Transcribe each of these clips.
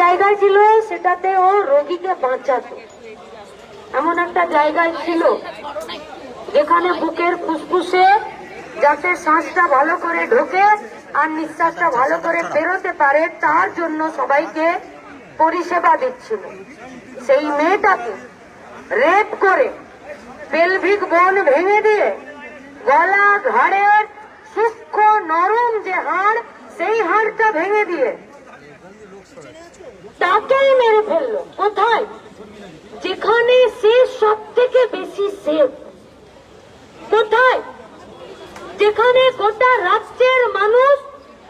জায়গায় ছিল, সেটাতে ও রোগীকে বাঁচাতো। এমন একটা জায়গায় ছিল, যেখানে বুকের ফুসফুসে যাতে শ্বাসটা ভালো করে ঢোকে আর নিঃশ্বাসটা ভালো করে বেরোতে পারে, তার জন্য সবাইকে পরিষেবা দিচ্ছিল। সেই মেয়েটাকে রেপ করে পেলভিক বন ভেঙে দিয়ে গলা ঘাড়ের সূক্ষ্ম নরম যে হাড়, সেই হাড়টা ভেঙে দিয়ে তাকেই মেরে ফেলল। কোথায়? যেখানে সে সব থেকে বেশি সেফ কোথায়? যেখানে গোটা রাজ্যের মানুষ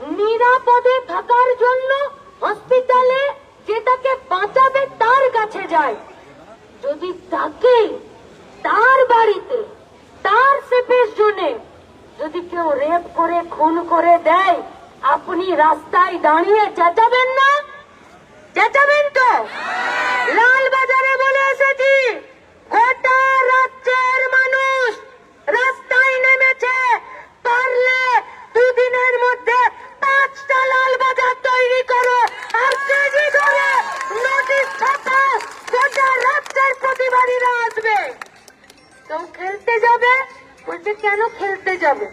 নিরাপদে থাকার জন্য হসপিটালে যে তাকে বাঁচাবে তার কাছে যায়। যদি তাকে তার বাড়িতে, তার সেফের জন্য যদি কেউ রেপ করে, খুন করে দেয়, আপনি রাস্তায় দাঁড়িয়ে চেঁচাবেন না? চেঁচাবেন তো লাল বাজারে বলে এসেছি, গোটা রাজ্যের মানুষ রাস্তায় নেমেছে। পারলে দুদিনের মধ্যে পাঁচটা লাল বাজার তৈরি করো। আর কেজি ধরে নোটিশ ছাপাও গোটা রাজ্যের প্রতিবাদীরা আসবে। কেউ খেলতে যাবে, বলছে, কেন খেলতে যাবে?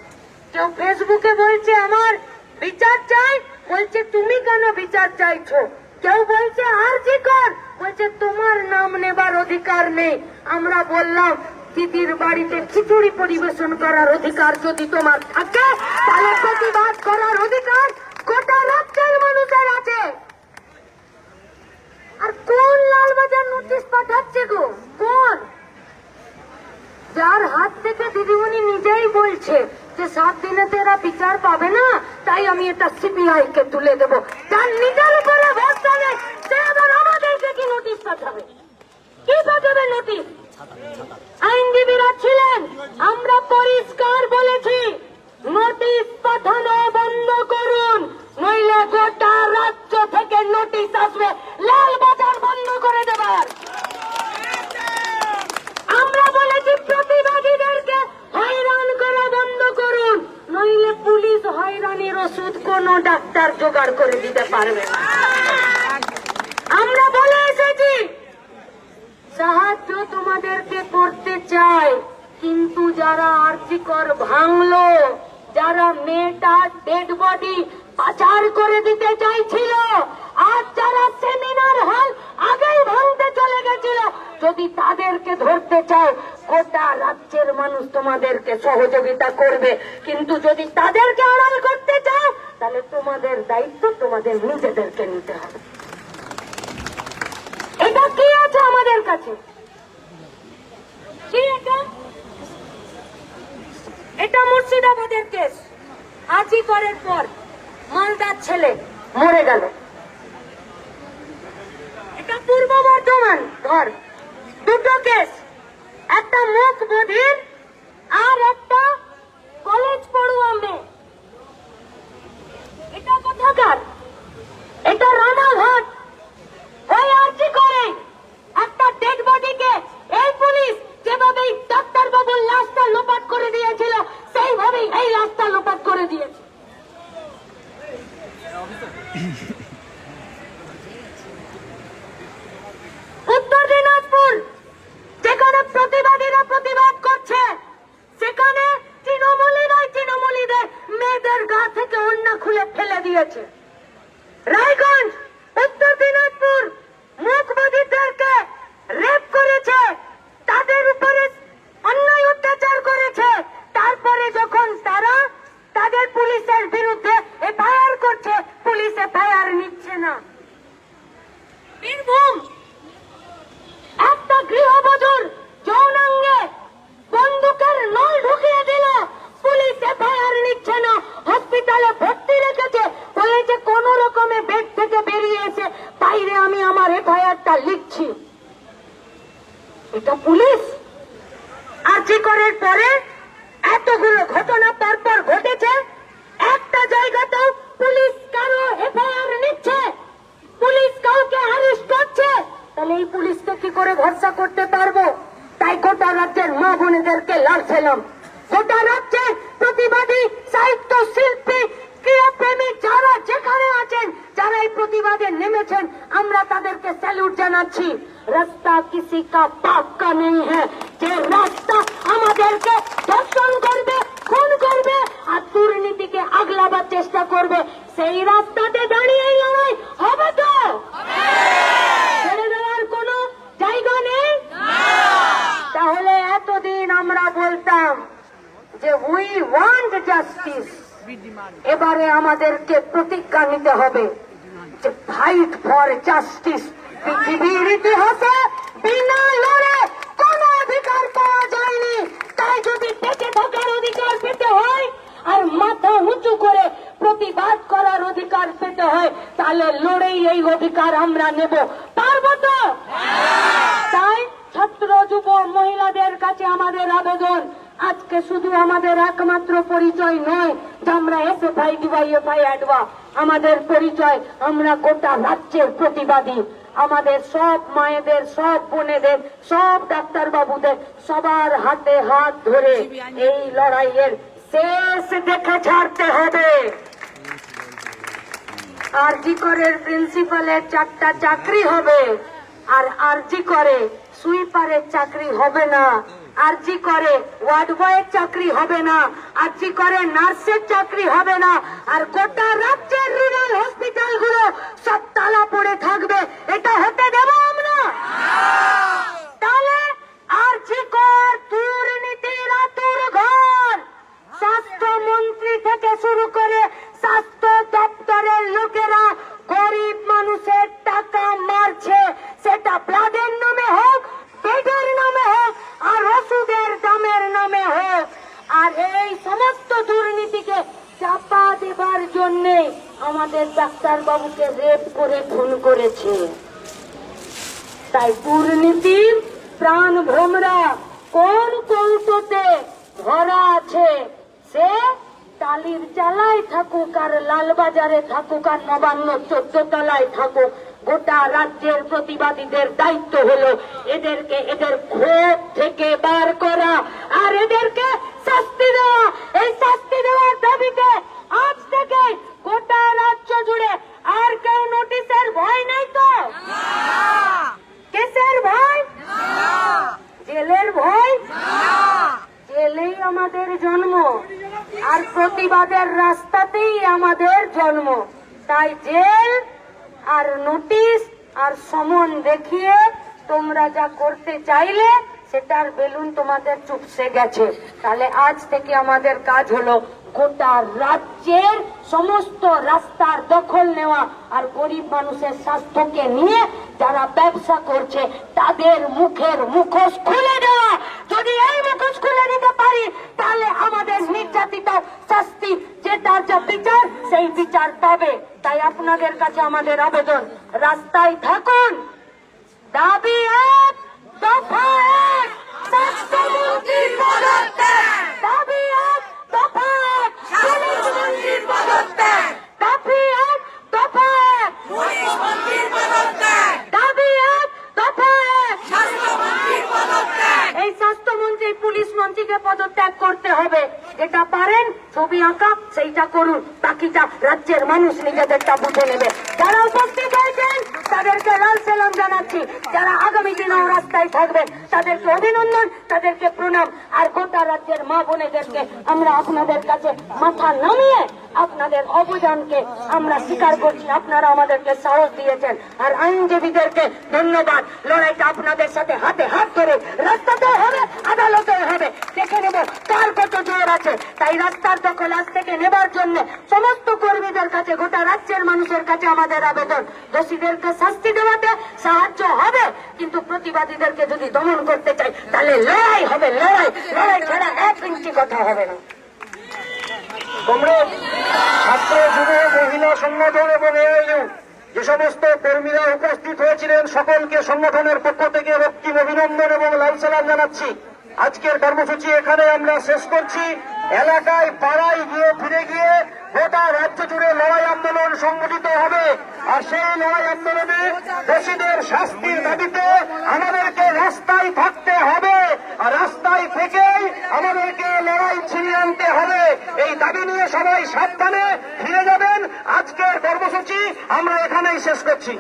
কেউ ফেসবুকে বলছে, আমার বিচার চাই। বলছে, তুমি কেন বিচার চাইছো? কেউ বলছে, আর জি কর? বলছে, তোমার নাম নেবার অধিকার নেই। আমরা বললাম, দিদির বাড়িতে খিচুড়ি পরিবেশন করার অধিকার যদি তোমার থাকে, তাহলে প্রতিবাদ করার অধিকার গোটা রাজ্যের মানুষের আছে। আর কোন লালবাজার নোটিশ পাঠাচ্ছে গো? কোন? যার হাত থেকে দিদিমণি নিজেই বলছে যে, সাত দিনে তো এরা বিচার পাবে না, তাই আমি এটা সিবিআই কে তুলে দেবো। তার নিজের উপরে ভরসা নেই সে আবার আমাদেরকে কি নোটিশ আইনজীবীরা ছিলেন আমরা পরিষ্কার বলেছি নোটিশ পাঠানো বন্ধ করুন নইলে গোটা রাজ্য থেকে নোটিশ আসবে লাল বাজার বন্ধ করে দেবার আমরা বলেছি প্রতিবাদীদেরকে হয়রান করা বন্ধ করুন নইলে পুলিশ হয়রানির ওষুধ কোন ডাক্তার জোগাড় করে দিতে পারবে না আমরা বলে এসেছি সাহায্য তোমাদেরকে করতে চাই কিন্তু যারা আর্থিকর ভাঙলো, যারা মেয়েটার ডেড বডি পাচার করে দিতে চাইছিল, আর যারা সেমিনার হল আগেই ভাঙতে চলে গেছিল, যদি তাদেরকে ধরতে চাও, গোটা রাজ্যের মানুষ তোমাদেরকে সহযোগিতা করবে। কিন্তু যদি তাদেরকে আড়াল করতে চাও, তাহলে তোমাদের দায়িত্ব তোমাদের নিজেদেরকে নিতে হবে। এটা কি আছে আমাদের কাছে? কি এটা? এটা মুর্শিদাবাদের কেস। আজি করার পর মালদার ছেলে মরে গেল। এটা পূর্ব বর্ধমান ধর দুটো কেস। একটা মুখ বধির আর একটা কলেজ পড়ুয়া মেয়ে এটা কোথাকার এটা রানাঘাট ওই আর্জি করে একটা ডেড বডিকে এই পুলিশ যেভাবে ডাক্তার বাবুর লাশটা লোপাট করে দিয়েছিল সেইভাবেই এই লাশটা লোপাট করে দিয়েছে উত্তর দিনাজপুর যেখানে প্রতিবাদীরা প্রতিবাদ করছে সেখানে তৃণমূলীরাই তৃণমূলীদের মেয়েদের গা থেকে অন্য খুলে ফেলে দিয়েছে রায়গঞ্জ উত্তর দিনাজপুর মুখবাদীদেরকে রেপ করেছে তাদের উপরে অন্যায় অত্যাচার করেছে তারপরে যখন তারা তাদের পুলিশের বিরুদ্ধে এফআইআর করছে পুলিশ এফআইআর নিচ্ছে না বীরভূম একটা গৃহবধূর যৌনাঙ্গে বন্দুকের নল ঢুকিয়ে দিল পুলিশ এফআইআর নিচ্ছে না হসপিটালে ভর্তি রেখেছে বলেছে কোন রকমে বেড থেকে বেরিয়ে এসে বাইরে আমি আমার এফআইআরটা লিখছি পুলিশ? আর্জি করার পরে? এতগুলো ঘটনা পরপর ঘটেছে। একটা জায়গাতেও পুলিশ কারও এফআইআর নিচ্ছে। পুলিশ কাউকে অ্যারেস্ট করছে। তাহলে এই পুলিশকে কি করে ভরসা করতে পারব? তাই গোটা রাজ্যের মা বোনেদেরকে লড়ছিলাম গোটা রাজ্যের প্রতিবাদী, সাহিত্য শিল্পী রাষ্ট্রীয় প্রেমী যারা যেখানে আছেন যারা এই প্রতিবাদে নেমেছেন, আমরা তাদেরকে স্যালুট জানাচ্ছি। রাস্তা কিসি কা পাক্কা নেই হ্যাঁ যে রাস্তা আমাদেরকে ধর্ষণ করবে, খুন করবে, আর দুর্নীতিকে আগলাবার চেষ্টা করবে, সেই রাস্তাতে দাঁড়িয়ে লড়াই হবে তো? ছেড়ে দেওয়ার কোনো জায়গা নেই? তাহলে এতদিন আমরা বলতাম যে উই ওয়ান্ট জাস্টিস এবারে আমাদেরকে প্রতিজ্ঞা নিতে হবে যে ফাইট ফর জাস্টিস পৃথিবীর ইতিহাসে বিনা লড়ে কোন অধিকার পাওয়া যায়নি। তাই যদি বেঁচে থাকার অধিকার পেতে হয় আর মাথা উঁচু করে প্রতিবাদ করার অধিকার পেতে হয়, তাহলে লড়েই এই অধিকার আমরা নেব। পারব তো? তাই ছাত্র, যুব, মহিলাদের কাছে আমাদের আবেদন, আজকে শুধু আমাদের একমাত্র পরিচয় নয় আমরা এসে ভাই ডিবাই এফআই অ্যাডবা আমাদের পরিচয়, আমরা গোটা রাজ্যের প্রতিবাদী। আমাদের সব মায়েদের, সব বোনেদের, সব ডাক্তার বাবুদের সবার হাতে হাত ধরে এই লড়াইয়ের শেষ দেখে ছাড়তে হবে। আরজি করের প্রিন্সিপালের চারটা চাকরি হবে? আর আরজি করে সুইপারের চাকরি হবে না। আরজি করে ওয়ার্ড বয়ের চাকরি হবে না। আরজি করে নার্সের চাকরি হবে না। আর গোটা রাজ্যের রুরাল হসপিটালগুলো সব তালা পড়ে থাকবে। এটা হতে দেব আমরা। তাহলে আর এই সমস্ত দুর্নীতিকে চাপা দেবার জন্যে আমাদের ডাক্তার বাবুকে রেপ করে, খুন করেছে। তাই দুর্নীতির প্রাণ ভ্রমরা কোন কৌটোতে ধরা আছে, সে টালির চালায় থাকুক আর লালবাজারে থাকুক আর নবান্ন চোদ্দ তলায় থাকুক। গোটা রাজ্যের প্রতিবাদীদের দায়িত্ব হলো এদেরকে এদের ক্ষোভ থেকে বার করা আর এদেরকে শাস্তি দেওয়া। এই শাস্তি দেওয়ার দাবিতে আজ থেকে গোটা রাজ্য জুড়ে আর কেউ নোটিশের ভয় নেই তো? কেসের ভয়? জেলের ভয়? জেলেই আমাদের জন্ম আর প্রতিবাদের রাস্তাতেই আমাদের জন্ম। তাই জেল আর নোটিশ আর সমন দেখিয়ে তোমরা যা করতে চাইলে সেটার বেলুন তোমাদের চুপসে গেছে। তাহলে আজ থেকে আমাদের কাজ হলো গোটা রাজ্যের সমস্ত রাস্তার দখল নেওয়া আর গরিব মানুষের স্বাস্থ্যকে নিয়ে যারা ব্যবসা করছে, তাদের মুখের মুখোশ খুলে দেওয়া। যদি এই মুখোশ খুলে দিতে পারি, তাহলে আমাদের নির্যাতিত শাস্তি যে তার যা বিচার, সেই বিচার পাবে। তাই আপনাদের কাছে আমাদের আবেদন, রাস্তায় থাকুন। দাবি এক দাবি দফা দাবি এক দফা এক পুলিশ মন্ত্রীর পদত্যাগ দাবি এক দফা এক স্বাস্থ্যমন্ত্রীর পদত্যাগ এই স্বাস্থ্যমন্ত্রী পুলিশ মন্ত্রীকে পদত্যাগ করতে হবে যেটা পারেন ছবি আঁকা সেইটা করুন, বাকিটা রাজ্যের মানুষ নিজেদেরটা বুঝে নেবে। যারা উপস্থিত হয়েছেন, তাদেরকে লাল সালাম জানাচ্ছি। যারা আগামী দিনেও রাস্তায় থাকবেন, তাদেরকে অভিনন্দন, তাদেরকে প্রণাম। আর গোটা রাজ্যের মা বোনেদেরকে আমরা আপনাদের কাছে মাথা নামিয়ে আপনাদের অবদানকে আমরা স্বীকার করছি। আপনারা আমাদেরকে সাহস দিয়েছেন। আর আইনজীবীদেরকে ধন্যবাদ। লড়াইটা আপনাদের সাথে হাতে হাত ধরে রাস্তাতেও হবে আদালতেও হবে দেখে নেব কার কত জোর আছে তাই দখল থেকে নেবার জন্য সমস্ত কর্মীদের কাছে গোটা রাজ্যের মানুষের কাছে আমাদের আবেদন। দোষীদেরকে শাস্তি দেওয়াতে সাহায্য হবে, কিন্তু প্রতিবাদীদেরকে যদি দমন করতে চাই, তাহলে লড়াই হবে, লড়াই। লড়াই ছাড়া এক ইঞ্চি কথা হবে না। ছাত্র, যুব, মহিলা, সংগঠন এবং এআইইউ, যে সমস্ত কর্মীরা উপস্থিত হয়েছিলেন, সকলকে সংগঠনের পক্ষ থেকে রক্তিম অভিনন্দন এবং লাল জানাচ্ছি। আজকের কর্মসূচি এখানে আমরা শেষ করছি। এলাকায় পাড়ায় গিয়ে ফিরে গিয়ে গোটা রাজ্য জুড়ে লড়াই আন্দোলন সংগঠিত হবে। আর সেই লড়াই আন্দোলনে দোষীদের শাস্তির দাবিতে আমাদেরকে রাস্তায় থাকতে হবে। আর রাস্তায় থেকেই আমাদেরকে লড়াই ছিনিয়ে আনতে হবে। এই দাবি নিয়ে সবাই সাবধানে ফিরে যাবেন। আজকের কর্মসূচি আমরা এখানেই শেষ করছি।